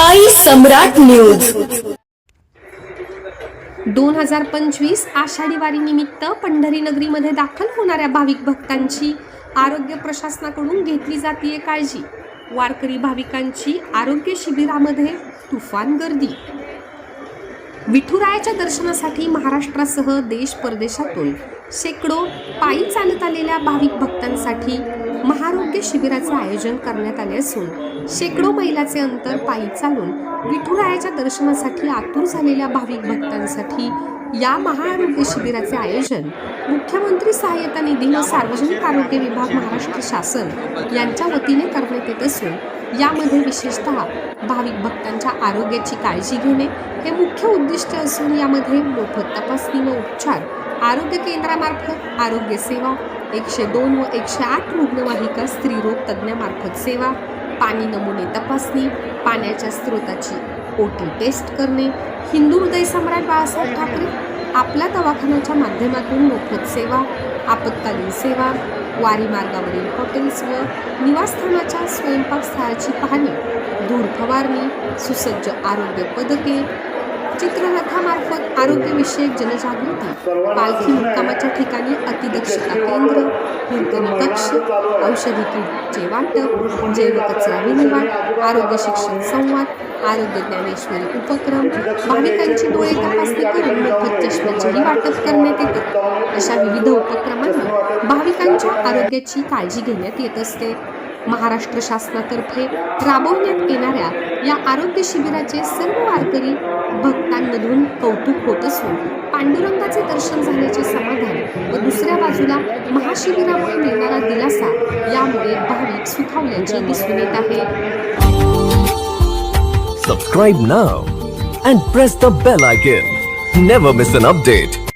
साई सम्राट news. दोन हजार पंचवीस आषाढी वारी निमित्त पंढरी नगरीमध्ये दाखल होणाऱ्या भाविक भक्तांची आरोग्य प्रशासनाकडून घेतली जातीये काळजी. वारकरी भाविकांची आरोग्य शिबिरामध्ये तुफान गर्दी. विठुरायाच्या दर्शनासाठी महाराष्ट्रासह देश परदेशातून शेकडो पायी चालत आलेल्या भाविक भक्तांसाठी महारोग्य शिबिराचे आयोजन करण्यात आले असून शेकडो मैलाचे अंतर पायी चालून विठुरायाच्या दर्शनासाठी आतुर झालेल्या भाविक भक्तांसाठी या महाआरोग्य शिबिराचे आयोजन मुख्यमंत्री सहाय्यता निधी व सार्वजनिक आरोग्य विभाग महाराष्ट्र शासन यांच्या वतीने करण्यात येत असून यामध्ये विशेषतः भाविक भक्तांच्या आरोग्याची काळजी घेणे हे मुख्य उद्दिष्ट असून यामध्ये मोफत तपासणी व उपचार आरोग्य केंद्रामार्फत आरोग्य सेवा एकशे दोन व एकशे आठ रुग्णवाहिका स्त्रीरोग तज्ज्ञामार्फत सेवा पाणी नमुने तपासणी पाण्याच्या स्रोताची ओटी टेस्ट करणे हिंदू हृदय सम्राट बाळासाहेब ठाकरे आपल्या दवाखान्याच्या माध्यमातून मोफत सेवा आपत्कालीन सेवा वारी मार्गावरील हॉटेल्स व निवासस्थानाच्या स्वयंपाक स्थळाची पाहणी धूर फवारणी सुसज्ज आरोग्य पदके चित्ररथामार्फत आरोग्यविषयक जनजागृती पालखी मुक्कामाच्या ठिकाणी अतिदक्षता केंद्र कीर्तनी कक्ष औषधी किटचे वाटप जैव कचरा विल्हेवाट आरोग्य शिक्षण संवाद आरोग्य ज्ञानेश्वरी उपक्रम भाविकांची डोळे तपासणी करून मोफत चष्म्याचेही वाटप करण्यात येते. अशा विविध उपक्रमांना भाविकांच्या आरोग्याची काळजी घेण्यात येत असते. महाराष्ट्र शासनातर्फे राबवण्यात येणाऱ्या या आरोग्य शिबिराचे सर्व वारकरी भक्तांमधून कौतुक होत असून पांडुरंगाचे दर्शन झाल्याचे समाधान व दुसऱ्या बाजूला महाशिबिरामुळे मिळणारा दिलासा यामुळे भाविक सुखावल्याचे दिसून येत आहे. Subscribe now and press the bell icon never miss an update